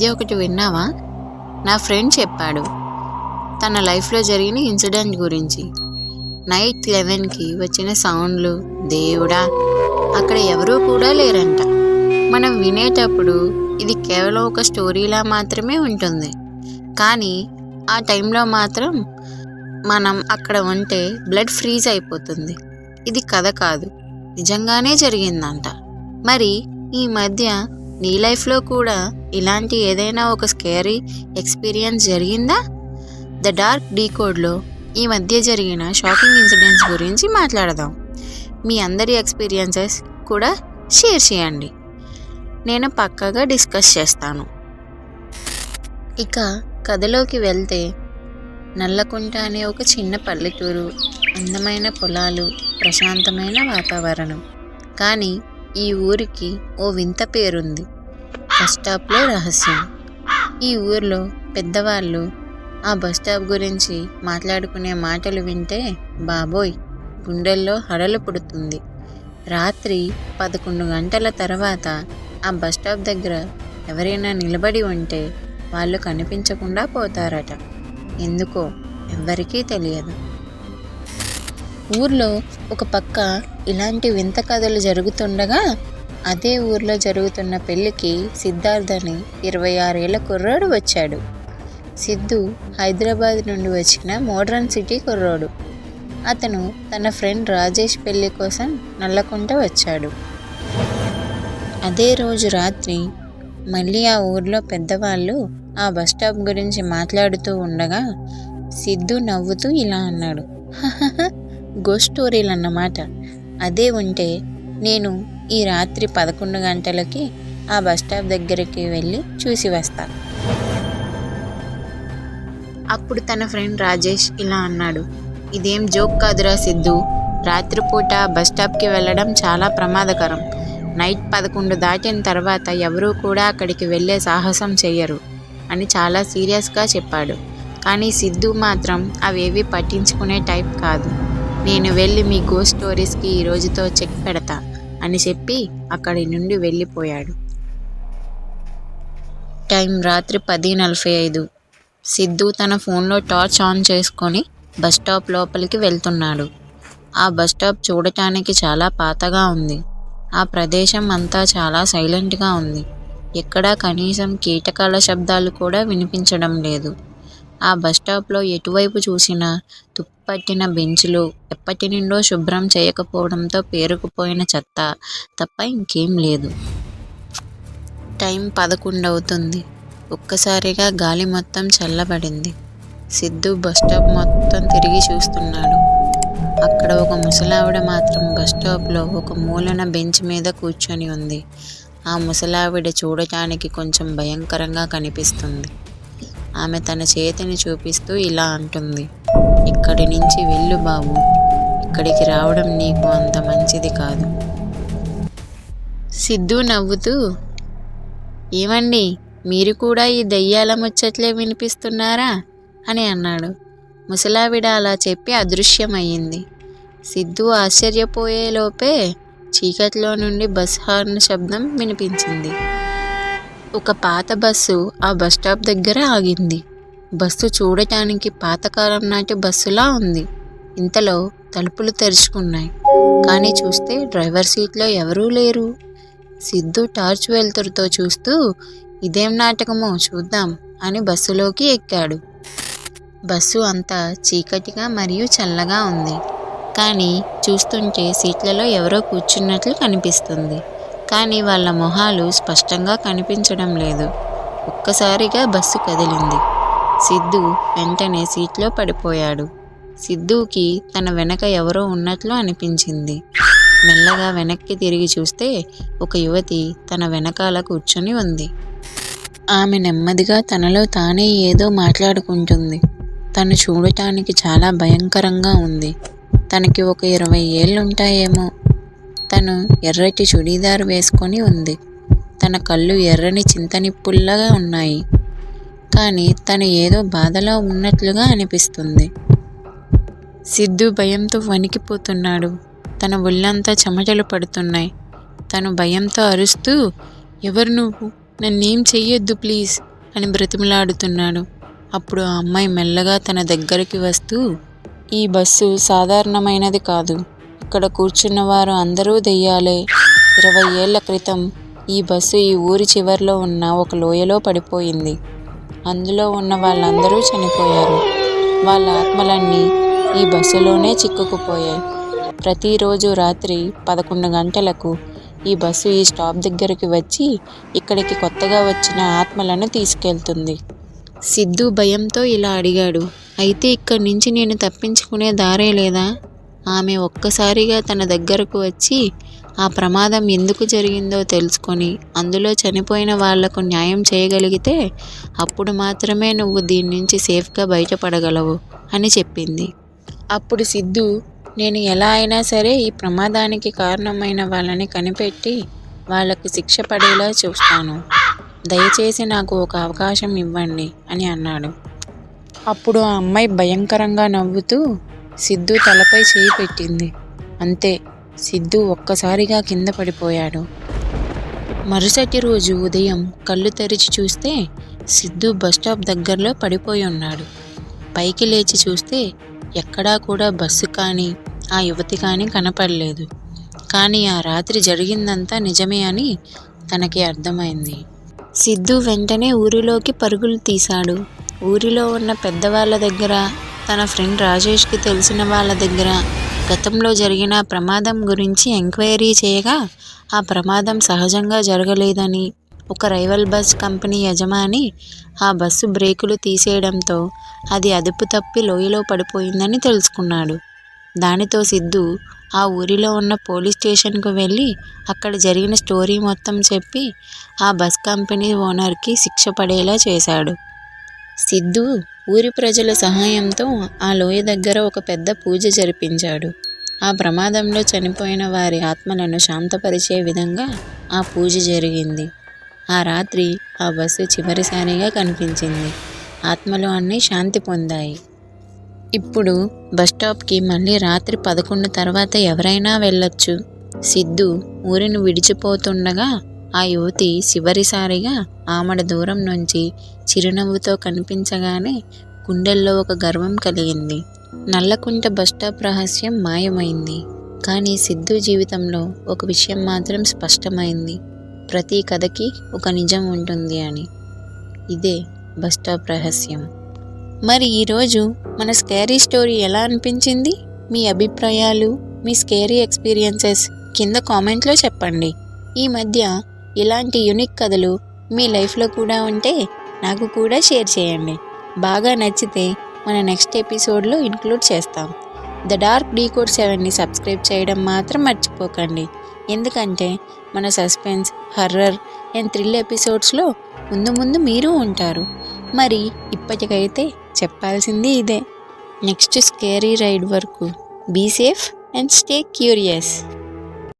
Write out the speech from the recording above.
మధ్య ఒకటి విన్నావా? నా ఫ్రెండ్ చెప్పాడు. తన లైఫ్లో జరిగిన ఇన్సిడెంట్ గురించి. నైట్ లెవెన్కి వచ్చిన సౌండ్లు దేవుడా! అక్కడ ఎవరూ కూడా లేరంట. మనం వినేటప్పుడు ఇది కేవలం ఒక స్టోరీలా మాత్రమే ఉంటుంది. కానీ ఆ టైంలో మాత్రం మనం అక్కడ ఉంటే బ్లడ్ ఫ్రీజ్ అయిపోతుంది. ఇది కథ కాదు. నిజంగానే జరిగిందంట. మరి ఈ మధ్య నీ లైఫ్లో కూడా ఇలాంటి ఏదైనా ఒక స్కేరీ ఎక్స్పీరియన్స్ జరిగిందా? ద డార్క్ డీకోడ్లో ఈ మధ్య జరిగిన షాకింగ్ ఇన్సిడెంట్స్ గురించి మాట్లాడదాం. మీ అందరి ఎక్స్పీరియన్సెస్ కూడా షేర్ చేయండి. నేను పక్కగా డిస్కస్ చేస్తాను. ఇక కథలోకి వెళ్తే నల్లకుంట అనే ఒక చిన్న పల్లెటూరు అందమైన పొలాలు ప్రశాంతమైన వాతావరణం. కానీ ఈ ఊరికి ఓ వింత పేరుంది. బస్ స్టాప్లో రహస్యం. ఈ ఊర్లో పెద్దవాళ్ళు ఆ బస్ స్టాప్ గురించి మాట్లాడుకునే మాటలు వింటే బాబోయ్! గుండెల్లో హడలు పుడుతుంది. రాత్రి పదకొండు గంటల తర్వాత ఆ బస్ స్టాప్ దగ్గర ఎవరైనా నిలబడి ఉంటే వాళ్ళు కనిపించకుండా పోతారట. ఎందుకో ఎవ్వరికీ తెలియదు. ఊర్లో ఒక పక్క ఇలాంటి వింత కథలు జరుగుతుండగా అదే ఊర్లో జరుగుతున్న పెళ్ళికి సిద్ధార్థ్ అని ఇరవై ఆరేళ్ళ కుర్రాడు వచ్చాడు. సిద్ధు హైదరాబాద్ నుండి వచ్చిన మోడ్రన్ సిటీ కుర్రాడు. అతను తన ఫ్రెండ్ రాజేష్ పెళ్ళి కోసం నల్లకుంట వచ్చాడు. అదే రోజు రాత్రి మళ్ళీ ఆ ఊర్లో పెద్దవాళ్ళు ఆ బస్ స్టాప్ గురించి మాట్లాడుతూ ఉండగా సిద్ధు నవ్వుతూ ఇలా అన్నాడు. గోస్ట్ స్టోరీలు అన్నమాట అదే ఉంటే నేను ఈ రాత్రి పదకొండు గంటలకి ఆ బస్ స్టాప్ దగ్గరికి వెళ్ళి చూసి వస్తాను అప్పుడు తన ఫ్రెండ్ రాజేష్ ఇలా అన్నాడు. ఇదేం జోక్ కాదురా సిద్ధు. రాత్రిపూట బస్ స్టాప్కి వెళ్ళడం చాలా ప్రమాదకరం. నైట్ పదకొండు దాటిన తర్వాత ఎవరూ కూడా అక్కడికి వెళ్ళే సాహసం చెయ్యరు అని చాలా సీరియస్గా చెప్పాడు. కానీ సిద్ధు మాత్రం అవేవి పట్టించుకునే టైప్ కాదు. నేను వెళ్ళి మీ గో స్టోరీస్కి ఈ రోజుతో చెక్ పెడతా అని చెప్పి అక్కడి నుండి వెళ్ళిపోయాడు. టైం రాత్రి పది నలభై ఐదు. సిద్ధు తన ఫోన్లో టార్చ్ ఆన్ చేసుకొని బస్ స్టాప్ లోపలికి వెళ్తున్నాడు. ఆ బస్ స్టాప్ చూడటానికి చాలా పాతగా ఉంది. ఆ ప్రదేశం అంతా చాలా సైలెంట్గా ఉంది. ఎక్కడా కనీసం కీటకాల శబ్దాలు కూడా వినిపించడం లేదు. ఆ బస్ స్టాప్లో ఎటువైపు చూసినా పట్టిన బెంచులు ఎప్పటి నుండో శుభ్రం చేయకపోవడంతో పేరుకుపోయిన చెత్త తప్ప ఇంకేం లేదు. టైం పదకొండవుతుంది. ఒక్కసారిగా గాలి మొత్తం చల్లబడింది. సిద్ధు బస్ స్టాప్ మొత్తం తిరిగి చూస్తున్నాడు. అక్కడ ఒక ముసలావిడ మాత్రం బస్ స్టాప్లో ఒక మూలన బెంచ్ మీద కూర్చొని ఉంది. ఆ ముసలావిడ చూడటానికి కొంచెం భయంకరంగా కనిపిస్తుంది. ఆమె తన చేతిని చూపిస్తూ ఇలా అంటుంది. ఇక్కడి నుంచి వెళ్ళు బాబు. ఇక్కడికి రావడం నీకు అంత మంచిది కాదు. సిద్ధు నవ్వుతూ ఏమండి మీరు కూడా ఈ దయ్యాల ముచ్చట్లే వినిపిస్తున్నారా? అని అన్నాడు. ముసలావిడ అలా చెప్పి అదృశ్యమయ్యింది. సిద్ధు ఆశ్చర్యపోయేలోపే చీకట్లో నుండి బస్ హార్న్ శబ్దం వినిపించింది. ఒక పాత బస్సు ఆ బస్ స్టాప్ దగ్గర ఆగింది. బస్సు చూడటానికి పాతకాలం నాటి బస్సులా ఉంది. ఇంతలో తలుపులు తెరుచుకున్నాయి. కానీ చూస్తే డ్రైవర్ సీట్లో ఎవరూ లేరు. సిద్ధు టార్చ్ వెలుతురుతో చూస్తూ ఇదేం నాటకమో చూద్దాం అని బస్సులోకి ఎక్కాడు. బస్సు అంతా చీకటిగా మరియు చల్లగా ఉంది. కానీ చూస్తుంటే సీట్లలో ఎవరో కూర్చున్నట్లు కనిపిస్తుంది. కానీ వాళ్ళ మొహాలు స్పష్టంగా కనిపించడం లేదు. ఒక్కసారిగా బస్సు కదిలింది. సిద్ధు వెంటనే సీట్లో పడిపోయాడు. సిద్ధుకి తన వెనక ఎవరో ఉన్నట్లు అనిపించింది. మెల్లగా వెనక్కి తిరిగి చూస్తే ఒక యువతి తన వెనకాల కూర్చొని ఉంది. ఆమె నెమ్మదిగా తనలో తానే ఏదో మాట్లాడుకుంటుంది. తను చూడటానికి చాలా భయంకరంగా ఉంది. తనకి ఒక ఇరవై ఏళ్ళుంటాయేమో. తను ఎర్రటి చుడీదార్ వేసుకొని ఉంది. తన కళ్ళు ఎర్రని చింతనిప్పుల్లాగా ఉన్నాయి. కానీ తను ఏదో బాధలో ఉన్నట్లుగా అనిపిస్తుంది. సిద్ధు భయంతో వణికిపోతున్నాడు. తన ఒళ్ళంతా చెమటలు పడుతున్నాయి. తను భయంతో అరుస్తూ ఎవరు నువ్వు? నన్నేం చెయ్యొద్దు ప్లీజ్ అని బ్రతిమలాడుతున్నాడు. అప్పుడు ఆ అమ్మాయి మెల్లగా తన దగ్గరికి వస్తూ ఈ బస్సు సాధారణమైనది కాదు. ఇక్కడ కూర్చున్న వారు అందరూ దెయ్యాలే. ఇరవై ఏళ్ళ క్రితం ఈ బస్సు ఈ ఊరి చివర్లో ఉన్న ఒక లోయలో పడిపోయింది. అందులో ఉన్న వాళ్ళందరూ చనిపోయారు. వాళ్ళ ఆత్మలన్నీ ఈ బస్సులోనే చిక్కుకుపోయాయి. ప్రతిరోజు రాత్రి పదకొండు గంటలకు ఈ బస్సు ఈ స్టాప్ దగ్గరికి వచ్చి ఇక్కడికి కొత్తగా వచ్చిన ఆత్మలను తీసుకెళ్తుంది. సిద్ధు భయంతో ఇలా అడిగాడు. అయితే ఇక్కడి నుంచి నేను తప్పించుకునే దారే లేదా ఆమె ఒక్కసారిగా తన దగ్గరకు వచ్చి ఆ ప్రమాదం ఎందుకు జరిగిందో తెలుసుకొని అందులో చనిపోయిన వాళ్ళకు న్యాయం చేయగలిగితే అప్పుడు మాత్రమే నువ్వు దీని నుంచి సేఫ్గా బయటపడగలవు అని చెప్పింది. అప్పుడు సిద్ధు నేను ఎలా అయినా సరే ఈ ప్రమాదానికి కారణమైన వాళ్ళని కనిపెట్టి వాళ్ళకి శిక్ష పడేలా చూస్తాను. దయచేసి నాకు ఒక అవకాశం ఇవ్వండి అని అన్నాడు. అప్పుడు ఆ అమ్మాయి భయంకరంగా నవ్వుతూ సిద్ధు తలపై చేయి పెట్టింది. అంతే సిద్ధు ఒక్కసారిగా కింద పడిపోయాడు. మరుసటి రోజు ఉదయం కళ్ళు తెరిచి చూస్తే సిద్ధు బస్టాప్ దగ్గరలో పడిపోయి ఉన్నాడు. పైకి లేచి చూస్తే ఎక్కడా కూడా బస్సు కానీ ఆ యువతి కానీ కనపడలేదు. కానీ ఆ రాత్రి జరిగిందంతా నిజమే అని తనకి అర్థమైంది. సిద్ధు వెంటనే ఊరిలోకి పరుగులు తీశాడు. ఊరిలో ఉన్న పెద్దవాళ్ళ దగ్గర తన ఫ్రెండ్ రాజేష్కి తెలిసిన వాళ్ళ దగ్గర గతంలో జరిగిన ప్రమాదం గురించి ఎంక్వైరీ చేయగా ఆ ప్రమాదం సహజంగా జరగలేదని ఒక రైవల్ బస్ కంపెనీ యజమాని ఆ బస్సు బ్రేకులు తీసేయడంతో అది అదుపు తప్పి లోయలో పడిపోయిందని తెలుసుకున్నాడు. దానితో సిద్ధు ఆ ఊరిలో ఉన్న పోలీస్ స్టేషన్కు వెళ్ళి అక్కడ జరిగిన స్టోరీ మొత్తం చెప్పి ఆ బస్ కంపెనీ ఓనర్కి శిక్ష పడేలా చేశాడు. సిద్ధు ఊరి ప్రజల సహాయంతో ఆ లోయ దగ్గర ఒక పెద్ద పూజ జరిపించాడు. ఆ ప్రమాదంలో చనిపోయిన వారి ఆత్మలను శాంతపరిచే విధంగా ఆ పూజ జరిగింది. ఆ రాత్రి ఆ బస్సు చివరిసారిగా కనిపించింది. ఆత్మలు అన్నీ శాంతి పొందాయి. ఇప్పుడు బస్టాప్కి మళ్ళీ రాత్రి పదకొండు తర్వాత ఎవరైనా వెళ్ళొచ్చు. సిద్ధు ఊరిని విడిచిపోతుండగా ఆ యువతి చివరిసారిగా ఆమడ దూరం నుంచి చిరునవ్వుతో కనిపించగానే గుండెల్లో ఒక గర్వం కలిగింది. నల్లకుంట బస్టాప్ రహస్యం మాయమైంది. కానీ సిద్ధు జీవితంలో ఒక విషయం మాత్రం స్పష్టమైంది. ప్రతి కథకి ఒక నిజం ఉంటుంది అని. ఇదే బస్టాప్ రహస్యం. మరి ఈరోజు మన స్కేరీ స్టోరీ ఎలా అనిపించింది? మీ అభిప్రాయాలు మీ స్కేరీ ఎక్స్పీరియన్సెస్ కింద కామెంట్లో చెప్పండి. ఈ మధ్య ఇలాంటి యునిక్ కథలు మీ లైఫ్లో కూడా ఉంటే నాకు కూడా షేర్ చేయండి. బాగా నచ్చితే మన నెక్స్ట్ ఎపిసోడ్లో ఇంక్లూడ్ చేస్తాం. ద డార్క్ డీకోడ్ సెవెన్ని సబ్స్క్రైబ్ చేయడం మాత్రం మర్చిపోకండి. ఎందుకంటే మన సస్పెన్స్ హర్రర్ అండ్ థ్రిల్ ఎపిసోడ్స్లో ముందు ముందు మీరు ఉంటారు. మరి ఇప్పటికైతే చెప్పాల్సింది ఇదే. నెక్స్ట్ స్కేరీ రైడ్ వరకు be safe and stay curious.